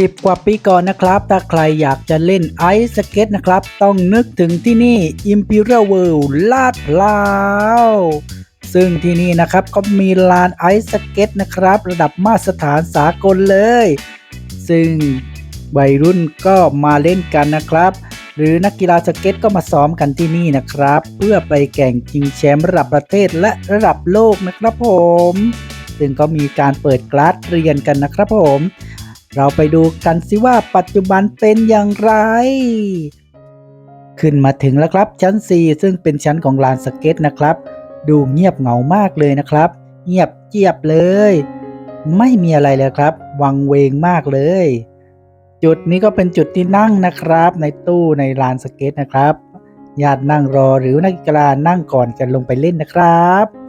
10 กว่าปีก่อนนะครับ ถ้าใครอยากจะเล่นไอซ์สเก็ตนะครับ ต้องนึกถึงที่นี่ Imperial World ลาดพร้าวซึ่งที่นี่นะครับก็มีลานไอซ์สเก็ตนะครับ ระดับมาตรฐานสากลเลย ซึ่งวัยรุ่นก็มาเล่นกันนะครับ หรือนักกีฬาสเก็ตก็มาซ้อมกันที่นี่นะครับ เพื่อไปแข่งชิงแชมป์ระดับประเทศและระดับโลกนะครับผม ซึ่งก็มีการเปิดกลาสเรียนกันนะครับผม เราไปดูกันสิว่าปัจจุบันเป็นอย่างไร ขึ้นมาถึงแล้วครับชั้น 4 ซึ่งเป็นชั้นของลานสเก็ตนะครับ ดูเงียบเหงามากเลยนะครับ เงียบเจียบเลย ไม่มีอะไรเลยครับ วังเวงมากเลย จุดนี้ก็เป็นจุดที่นั่งนะครับ ในตู้ในลานสเก็ตนะครับญาตินั่งรอหรือนักกีฬานั่งก่อนกันลงไปเล่นนะครับ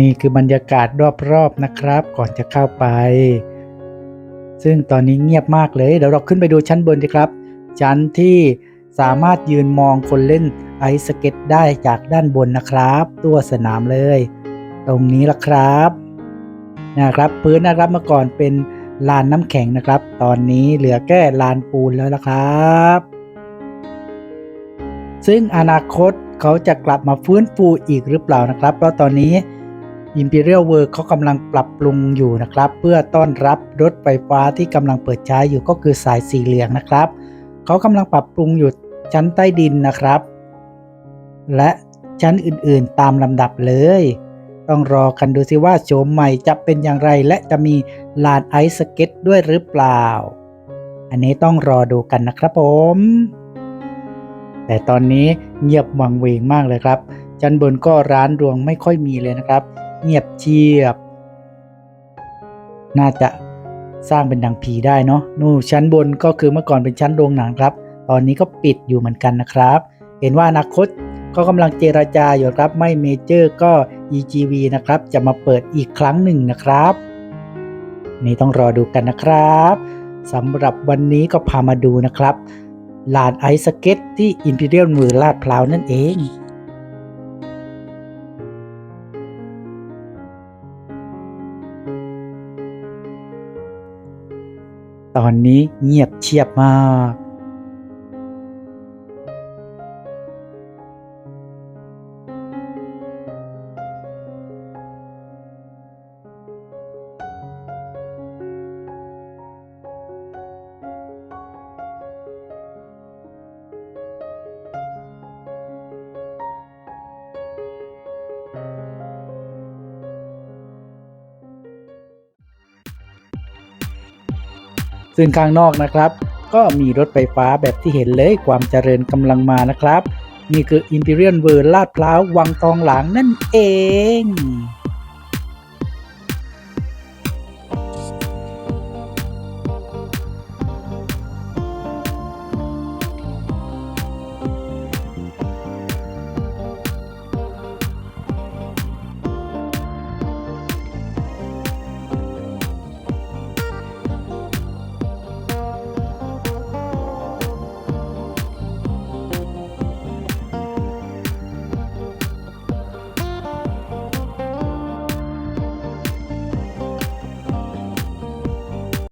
นี่คือบรรยากาศรอบๆนะครับ ก่อนจะเข้าไป ซึ่งตอนนี้เงียบมากเลยเดี๋ยวเราขึ้นไปดูชั้นบนดีครับ ชั้นที่สามารถยืนมองคนเล่นไอสเก็ตได้จากด้านบนนะครับ ตัวสนามเลย ตรงนี้ละครับนะครับพื้นนะครับเมื่อก่อนเป็นลานน้ำแข็งนะครับ ตอนนี้เหลือแค่ลานปูนแล้วละครับ ซึ่งอนาคตเขาจะกลับมาฟื้นฟูอีกหรือเปล่านะครับ เพราะตอนนี้ Imperial World เขากำลังปรับปรุงอยู่นะครับ เพื่อต้อนรับรถไฟฟ้าที่กำลังเปิดใช้อยู่ก็คือสายสีเหลืองนะครับ เขากำลังปรับปรุงอยู่ชั้นใต้ดินนะครับ และชั้นอื่นๆตามลำดับเลย ต้องรอกันดูสิว่าโฉมใหม่จะเป็นอย่างไรและจะมีลานไอซ์สเก็ตด้วยหรือเปล่า อันนี้ต้องรอดูกันนะครับผม แต่ตอนนี้เงียบวังเวงมากเลยครับชั้นบนก็ร้านรวงไม่ค่อยมีเลยนะครับ เงียบเชียบ น่าจะสร้างเป็นดังผีได้เนาะนู่นชั้นบนก็คือเมื่อก่อนเป็นชั้นโรงหนังครับ ตอนนี้ก็ปิดอยู่เหมือนกันนะครับ เห็นว่าอนาคตก็กำลังเจราจาอยู่ครับ ไม่เมเจอร์ก็ EGV นะครับ จะมาเปิดอีกครั้งหนึ่งนะครับ นี่ต้องรอดูกันนะครับสำหรับวันนี้ก็พามาดูนะครับลานไอซ์สเก็ตที่ Imperial มือลาดพร้าวนั่นเอง ตอนนี้เงียบเชียบมาก ซึ่งข้างนอกนะครับ ก็มีรถไฟฟ้าแบบที่เห็นเลยความเจริญกำลังมานะครับ นี่คือ Imperial World ลาดพร้าววังทองหลางนั่นเอง